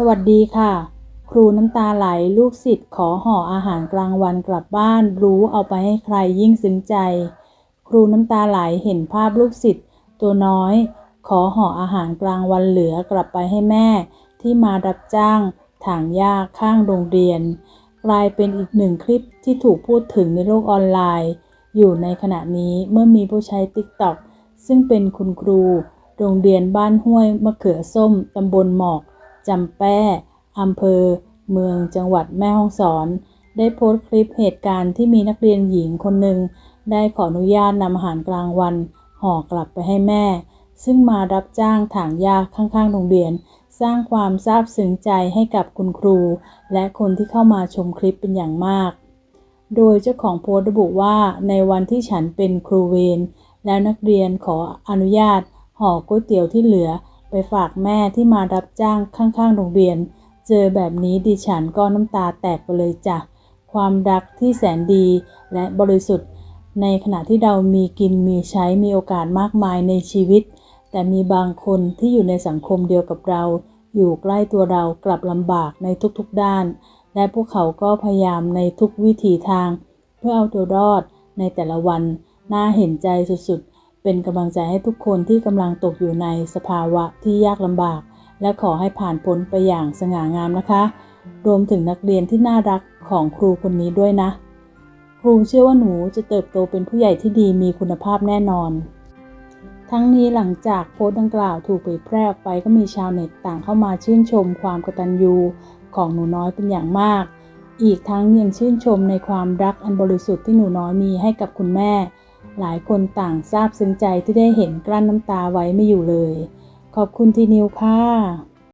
สวัสดีค่ะ ครูน้ำตาไหลลูกศิษย์ขอห่ออาหารกลางวันกลับบ้าน รู้เอาไปให้ใครยิ่งซึ้งใจ ครูน้ำตาไหลเห็นภาพลูกศิษย์ตัวน้อย ขอห่ออาหารกลางวันเหลือกลับไปให้แม่ ที่มารับจ้างถางหญ้าข้างโรงเรียน กลายเป็นอีกหนึ่งคลิปที่ถูกพูดถึงในโลกออนไลน์ อยู่ในขณะนี้เมื่อมีผู้ใช้ TikTok ซึ่งเป็นคุณครู โรงเรียนบ้านห้วยมะเขือส้มตำบลหมอก จำแป้อำเภอ เมืองจังหวัดแม่ฮ่องสอน ได้โพสต์คลิปเหตุการณ์ที่มีนักเรียนหญิงคนหนึ่ง ได้ขออนุญาตนำอาหารกลางวัน ห่อกลับไปให้แม่ ซึ่งมารับจ้างถางหญ้าข้างๆโรงเรียน สร้างความซาบซึ้งใจให้กับคุณครู และคนที่เข้ามาชมคลิปเป็นอย่างมาก โดยเจ้าของโพสต์ระบุว่าในวันที่ฉันเป็นครูเวรแล้วนักเรียนขออนุญาตห่อก๋วยเตี๋ยวที่เหลือ ฝากแม่ที่มารับจ้างข้างๆโรงเรียน เจอแบบนี้ดิฉันก็น้ำตาแตกไปเลยจ้ะ ความรักที่แสนดีและบริสุทธิ์ ในขณะที่เรามีกินมีใช้มีโอกาสมากมายในชีวิต แต่มีบางคนที่อยู่ในสังคมเดียวกับเรา อยู่ใกล้ตัวเรากลับลำบากในทุกๆด้าน และพวกเขาก็พยายามในทุกวิถีทาง เพื่อเอาตัวรอดในแต่ละวัน น่าเห็นใจสุดๆ เป็นกำลังใจให้ทุกคนที่กำลังตกอยู่ในสภาวะที่ยากลำบาก และขอให้ผ่านพ้นไปอย่างสง่างามนะคะ รวมถึงนักเรียนที่น่ารักของครูคนนี้ด้วยนะ ครูเชื่อว่าหนูจะเติบโตเป็นผู้ใหญ่ที่ดีมีคุณภาพแน่นอน ทั้งนี้หลังจากโพสต์ดังกล่าวถูกเผยแพร่ออกไปก็มีชาวเน็ตต่างเข้ามาชื่นชมความกตัญญูของหนูน้อยเป็นอย่างมาก อีกทั้งยังชื่นชมในความรักอันบริสุทธิ์ที่หนูน้อยมีให้กับคุณแม่ หลายคนต่างซาบซึ้งใจที่ได้เห็นกลั้นน้ำตาไว้ไม่อยู่เลย ขอบคุณทีนิวค่ะ